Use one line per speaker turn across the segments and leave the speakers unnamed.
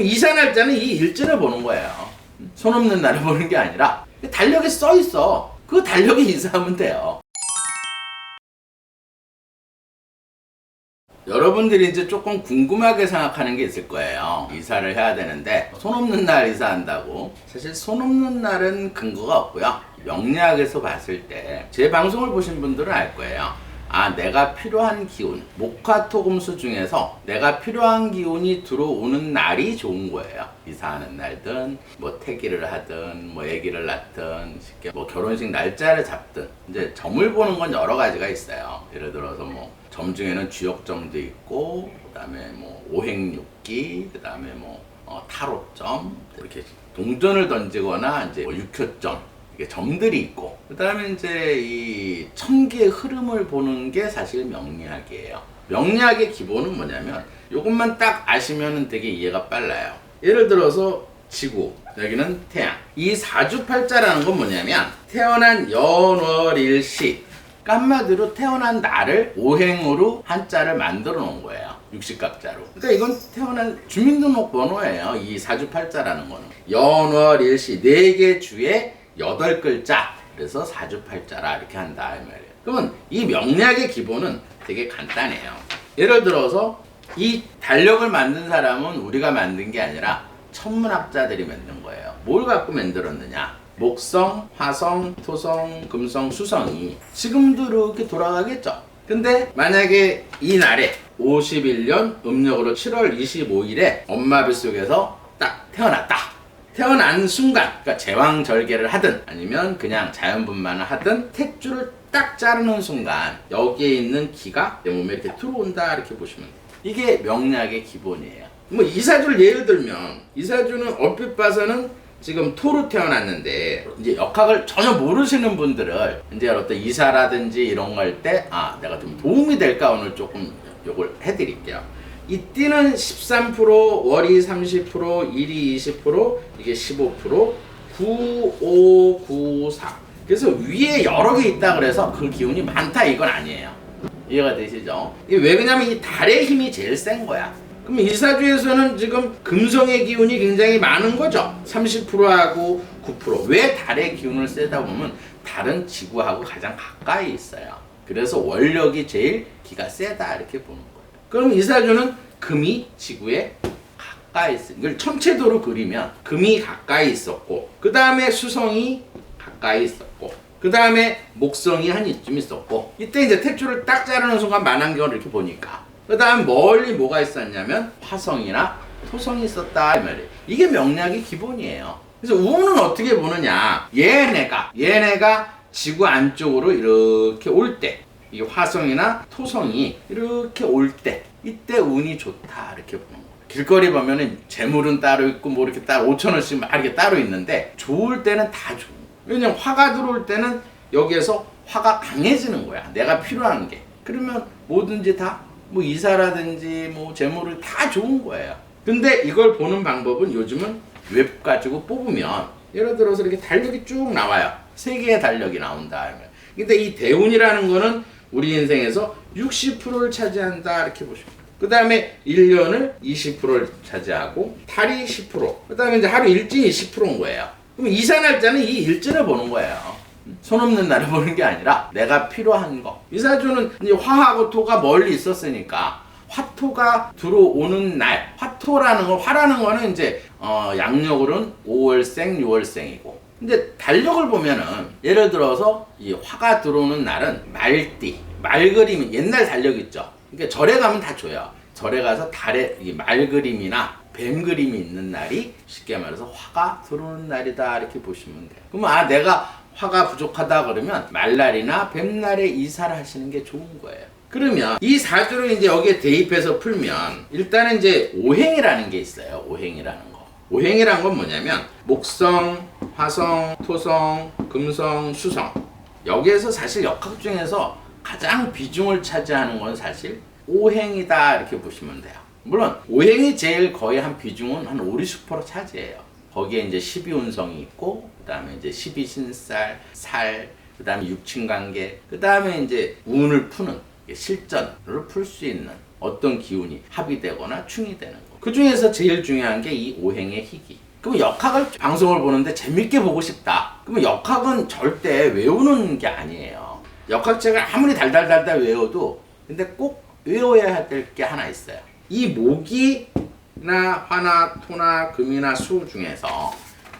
이사 날짜는 이 일진을 보는 거예요. 손 없는 날을 보는 게 아니라 달력에 써 있어. 그 달력에 이사하면 돼요. 여러분들이 이제 조금 궁금하게 생각하는 게 있을 거예요. 이사를 해야 되는데 손 없는 날 이사한다고. 사실 손 없는 날은 근거가 없고요. 명리학에서 봤을 때 제 방송을 보신 분들은 알 거예요. 아, 내가 필요한 기운, 목화토금수 중에서 내가 필요한 기운이 들어오는 날이 좋은 거예요. 이사하는 날든, 뭐 태기를 하든, 뭐 애기를 낳든, 쉽게 뭐 결혼식 날짜를 잡든, 이제 점을 보는 건 여러 가지가 있어요. 예를 들어서 뭐, 점 중에는 주역점도 있고, 그 다음에 뭐, 오행육기, 그 다음에 뭐, 어, 타로점, 이렇게 동전을 던지거나, 이제 뭐 육효점, 점들이 있고 그다음에 이제 이 천개의 흐름을 보는 게 사실 명리학이에요. 명리학의 기본은 뭐냐면 이것만 딱 아시면은 되게 이해가 빨라요. 예를 들어서 지구 여기는 태양 이 사주팔자라는 건 뭐냐면 태어난 연월일시 한마디로 태어난 날을 오행으로 한자를 만들어 놓은 거예요. 육식각자로. 그러니까 이건 태어난 주민등록번호예요. 이 사주팔자라는 거는. 연월 일시 네 개 주에 여덟 글자. 그래서 사주팔자라 이렇게 한다 이 말이에요. 그러면 이 명리학의 기본은 되게 간단해요. 예를 들어서 이 달력을 만든 사람은 우리가 만든 게 아니라 천문학자들이 만든 거예요. 뭘 갖고 만들었느냐? 목성, 화성, 토성, 금성, 수성이 지금도 이렇게 돌아가겠죠. 근데 만약에 이 날에 51년 음력으로 7월 25일에 엄마 뱃속에서 딱 태어났다. 태어난 순간, 그러니까 제왕절개를 하든 아니면 그냥 자연분만을 하든 택주를 딱 자르는 순간 여기에 있는 기가 내 몸에 이렇게 들어온다 이렇게 보시면 돼요. 이게 명리학의 기본이에요. 뭐 이사주를 예를 들면 이사주는 얼핏 봐서는 지금 토로 태어났는데 이제 역학을 전혀 모르시는 분들을 이제 어떤 이사라든지 이런 거할때아 내가 좀 도움이 될까 오늘 조금 요걸 해드릴게요. 이 띠는 13% 월이 30% 일이 20% 이게 15% 9, 5, 9, 4 그래서 위에 여러 개 있다 그래서 그 기운이 많다 이건 아니에요. 이해가 되시죠? 이게 왜 그러냐면 이 달의 힘이 제일 센 거야. 그럼 이사주에서는 지금 금성의 기운이 굉장히 많은 거죠. 30%하고 9%. 왜 달의 기운을 세다 보면 달은 지구하고 가장 가까이 있어요. 그래서 원력이 제일 기가 세다 이렇게 보는 거예요. 그럼 이사주는 금이 지구에 가까이 있어. 이걸 천체도로 그리면 금이 가까이 있었고 그 다음에 수성이 가까이 있었고 그 다음에 목성이 한 이쯤 있었고 이때 이제 택주를 딱 자르는 순간 만환경을 이렇게 보니까 그 다음 멀리 뭐가 있었냐면 화성이나 토성이 있었다 이 말이에요. 이게 명리학의 기본이에요. 그래서 우는 어떻게 보느냐? 얘네가 얘네가 지구 안쪽으로 이렇게 올 때 이 화성이나 토성이 이렇게 올 때 이때 운이 좋다 이렇게 보는 거예요 길거리 보면은 재물은 따로 있고 뭐 이렇게 따로 5천 원씩 막 이렇게 따로 있는데 좋을 때는 다 좋은 거예요. 왜냐면 화가 들어올 때는 여기에서 화가 강해지는 거야. 내가 필요한 게. 그러면 뭐든지 다 뭐 이사라든지 뭐 재물을 다 좋은 거예요. 근데 이걸 보는 방법은 요즘은 웹 가지고 뽑으면 예를 들어서 이렇게 달력이 쭉 나와요. 세 개의 달력이 나온다. 근데 이 대운이라는 거는 우리 인생에서 60%를 차지한다 이렇게 보시면. 그 다음에 1년을 20%를 차지하고 달이 10%. 그 다음에 이제 하루 일진이 10%인 거예요. 그럼 이사 날짜는 이 일진을 보는 거예요. 손 없는 날을 보는 게 아니라 내가 필요한 거. 이사주는 이제 화하고 토가 멀리 있었으니까 화토가 들어오는 날. 화토라는 거, 화라는 거는 이제 어, 양력으로는 5월생, 6월생이고. 근데 달력을 보면은 예를 들어서 이 화가 들어오는 날은 말띠, 말그림 옛날 달력 있죠. 그러니까 절에 가면 다 줘요. 절에 가서 달에 이 말그림이나 뱀 그림이 있는 날이 쉽게 말해서 화가 들어오는 날이다 이렇게 보시면 돼요. 그럼 아 내가 화가 부족하다 그러면 말날이나 뱀날에 이사를 하시는 게 좋은 거예요. 그러면 이 사주를 이제 여기에 대입해서 풀면 일단은 이제 오행이라는 게 있어요. 오행이라는 거. 오행이란 건 뭐냐면 목성, 화성, 토성, 금성, 수성. 여기에서 사실 역학 중에서 가장 비중을 차지하는 건 사실 오행이다 이렇게 보시면 돼요. 물론 오행이 제일 거의 한 비중은 한 5, 60% 차지해요. 거기에 이제 12운성이 있고 그다음에 이제 12신살, 살, 그다음에 육친 관계, 그다음에 이제 운을 푸는 실전을 풀 수 있는 어떤 기운이 합의되거나 충이 되는 거. 그 중에서 제일 중요한 게 이 오행의 희기. 그럼 역학을 방송을 보는데 재밌게 보고 싶다. 그러면 역학은 절대 외우는 게 아니에요. 역학책을 아무리 달달달달 외워도 근데 꼭 외워야 될 게 하나 있어요. 이 목이나 화나 토나 금이나 수 중에서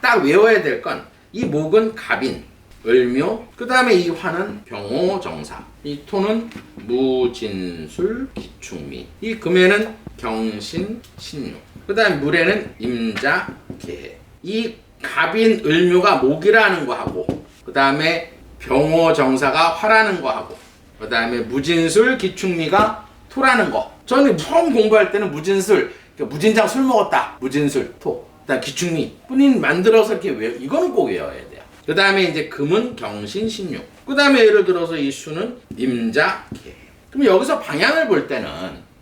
딱 외워야 될 건 이 목은 갑인, 을묘, 그 다음에 이 화는 병호 정사, 이 토는 무진술, 기충미, 이 금에는 경신, 신유, 그 다음에 물에는 임자, 개해. 이 갑인, 을묘가 목이라는 거 하고, 그 다음에 병호 정사가 화라는 거 하고, 그 다음에 무진술, 기충미가 토라는 거. 저는 처음 공부할 때는 무진술, 그러니까 무진장 술 먹었다. 무진술, 토. 그다음 기충미. 본인 만들어서 이렇게 외, 이거는 꼭 외워야 돼요. 그 다음에 이제 금은 경신, 신유. 그 다음에 예를 들어서 이 수는 임자, 개. 그럼 여기서 방향을 볼 때는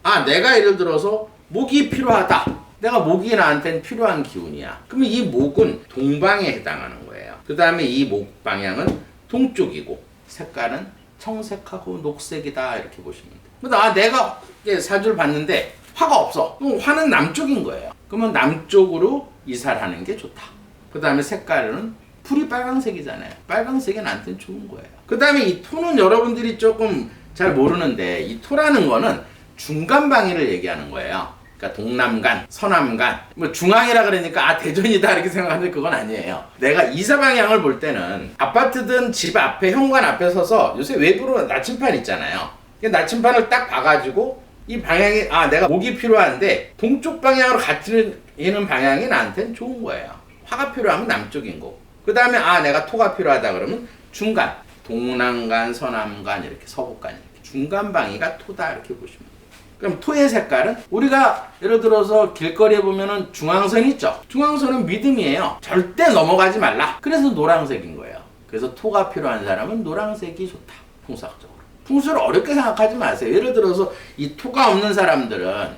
아 내가 예를 들어서 목이 필요하다. 내가 목이 나한테는 필요한 기운이야. 그러면 이 목은 동방에 해당하는 거예요. 그 다음에 이 목 방향은 동쪽이고 색깔은 청색하고 녹색이다 이렇게 보시면 돼요. 그래서 아 내가 사주를 봤는데 화가 없어. 그럼 화는 남쪽인 거예요. 그러면 남쪽으로 이사를 하는 게 좋다. 그 다음에 색깔은 풀이 빨강색이잖아요. 빨강색이 나한테는 좋은 거예요. 그 다음에 이 토는 여러분들이 조금 잘 모르는데 이 토라는 거는 중간 방위를 얘기하는 거예요. 그러니까 동남간, 서남간, 뭐 중앙이라 그러니까 아 대전이다 이렇게 생각하는데 그건 아니에요. 내가 이사 방향을 볼 때는 아파트든 집 앞에 현관 앞에 서서 요새 외부로 나침판 있잖아요. 그 나침판을 딱 봐가지고 이 방향이 아 내가 목이 필요한데 동쪽 방향으로 가치는 방향이 나한테는 좋은 거예요. 화가 필요하면 남쪽인 거고. 그 다음에 아 내가 토가 필요하다 그러면 중간, 동남간, 서남간 이렇게 서북간 이렇게 중간 방위가 토다 이렇게 보시면. 그럼 토의 색깔은 우리가 예를 들어서 길거리에 보면은 중앙선 있죠. 중앙선은 믿음이에요. 절대 넘어가지 말라. 그래서 노란색인 거예요. 그래서 토가 필요한 사람은 노란색이 좋다. 풍수학적으로. 풍수를 어렵게 생각하지 마세요. 예를 들어서 이 토가 없는 사람들은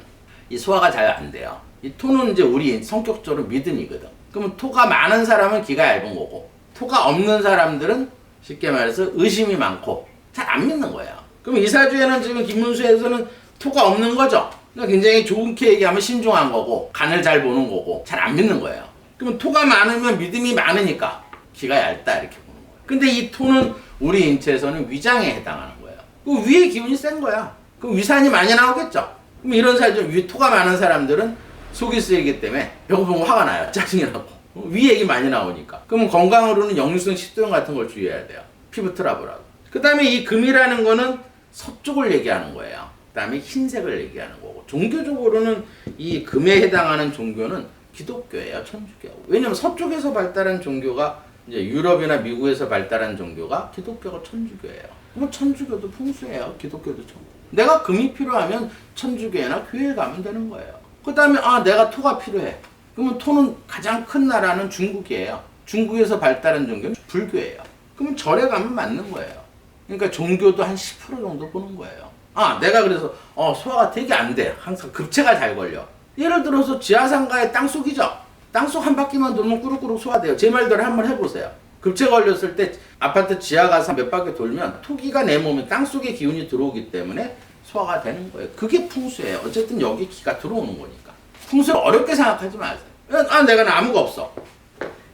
이 소화가 잘 안 돼요. 이 토는 이제 우리 성격적으로 믿음이거든. 그러면 토가 많은 사람은 기가 얇은 거고 토가 없는 사람들은 쉽게 말해서 의심이 많고 잘 안 믿는 거예요. 그럼 이사주에는 지금 김문수에서는 토가 없는 거죠. 그러니까 굉장히 좋게 얘기하면 신중한 거고 간을 잘 보는 거고 잘 안 믿는 거예요. 그러면 토가 많으면 믿음이 많으니까 기가 얇다 이렇게 보는 거예요. 근데 이 토는 우리 인체에서는 위장에 해당하는 거예요. 그 위에 기운이 센 거야. 그럼 위산이 많이 나오겠죠. 그럼 이런 사람 위 토가 많은 사람들은 속이 쓰이기 때문에 배고프면 화가 나요. 짜증이 나고. 위액이 많이 나오니까. 그럼 건강으로는 역류성 식도염 같은 걸 주의해야 돼요. 피부 트러블하고. 그 다음에 이 금이라는 거는 서쪽을 얘기하는 거예요. 그 다음에 흰색을 얘기하는 거고. 종교적으로는 이 금에 해당하는 종교는 기독교예요. 천주교. 왜냐면 서쪽에서 발달한 종교가 이제 유럽이나 미국에서 발달한 종교가 기독교가 천주교예요. 그럼 천주교도 풍수예요. 기독교도 천주. 내가 금이 필요하면 천주교나 교회에 가면 되는 거예요. 그 다음에 아 내가 토가 필요해. 그러면 토는 가장 큰 나라는 중국이에요. 중국에서 발달한 종교는 불교예요. 그러면 절에 가면 맞는 거예요. 그러니까 종교도 한 10% 정도 보는 거예요. 아 내가 그래서 어 소화가 되게 안 돼. 항상 급체가 잘 걸려. 예를 들어서 지하상가의 땅속이죠. 땅속 한 바퀴만 돌면 꾸룩꾸룩 소화돼요. 제 말대로 한번 해보세요. 급체 걸렸을 때 아파트 지하 가서 몇 바퀴 돌면 토기가 내 몸에 땅속에 기운이 들어오기 때문에 소화가 되는 거예요. 그게 풍수예요. 어쨌든 여기 기가 들어오는 거니까. 풍수를 어렵게 생각하지 마세요. 아, 내가 나무가 없어.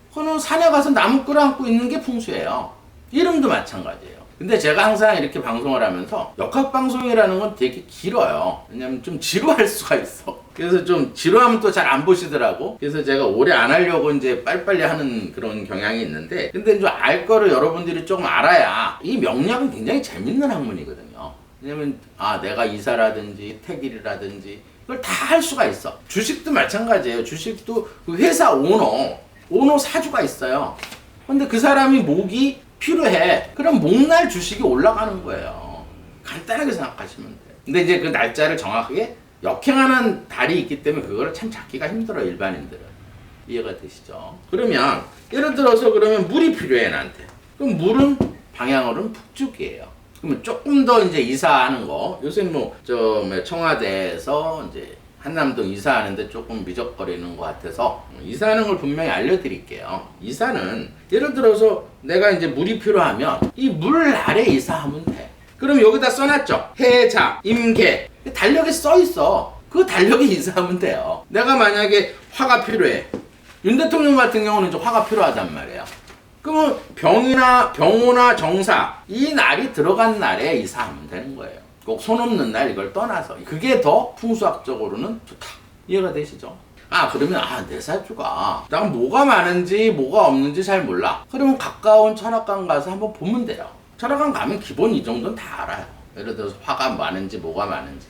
그거는 산에 가서 나무 끌어안고 있는 게 풍수예요. 이름도 마찬가지예요. 근데 제가 항상 이렇게 방송을 하면서 역학 방송이라는 건 되게 길어요. 왜냐면 좀 지루할 수가 있어. 그래서 좀 지루하면 또 잘 안 보시더라고. 그래서 제가 오래 안 하려고 이제 빨리빨리 하는 그런 경향이 있는데, 근데 좀 알 거를 여러분들이 조금 알아야 이 명략은 굉장히 재밌는 학문이거든요. 왜냐면 아 내가 이사라든지 택일이라든지 이걸 다 할 수가 있어. 주식도 마찬가지예요. 주식도 그 회사 오너, 오너 사주가 있어요. 근데 그 사람이 목이 필요해. 그럼 목날 주식이 올라가는 거예요. 간단하게 생각하시면 돼요. 근데 이제 그 날짜를 정확하게 역행하는 달이 있기 때문에 그거를 참 찾기가 힘들어요, 일반인들은. 이해가 되시죠? 그러면 예를 들어서 그러면 물이 필요해 나한테. 그럼 물은 방향으로는 북쪽이에요. 그러면 조금 더 이제 이사하는 거 요새 뭐 저 청와대에서 이제 한남동 이사하는데 조금 미적거리는 것 같아서 이사하는 걸 분명히 알려드릴게요. 이사는 예를 들어서 내가 이제 물이 필요하면 이 물 아래 이사하면 돼. 그럼 여기다 써놨죠. 해자, 임계 달력에 써 있어. 그 달력에 이사하면 돼요. 내가 만약에 화가 필요해. 윤 대통령 같은 경우는 이제 화가 필요하단 말이에요. 그러면 병이나 병호나 정사 이 날이 들어간 날에 이사하면 되는 거예요. 꼭 손 없는 날 이걸 떠나서 그게 더 풍수학적으로는 좋다. 이해가 되시죠? 아 그러면 아 내 사주가 난 뭐가 많은지 뭐가 없는지 잘 몰라. 그러면 가까운 철학관 가서 한번 보면 돼요. 철학관 가면 기본 이 정도는 다 알아요. 예를 들어서 화가 많은지 뭐가 많은지.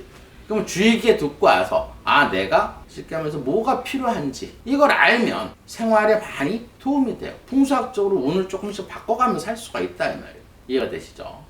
그럼 주의 깊게 듣고 와서 아 내가 쉽게 하면서 뭐가 필요한지 이걸 알면 생활에 많이 도움이 돼요. 풍수학적으로 운을 조금씩 바꿔가면서 살 수가 있다 이 말이에요. 이해가 되시죠?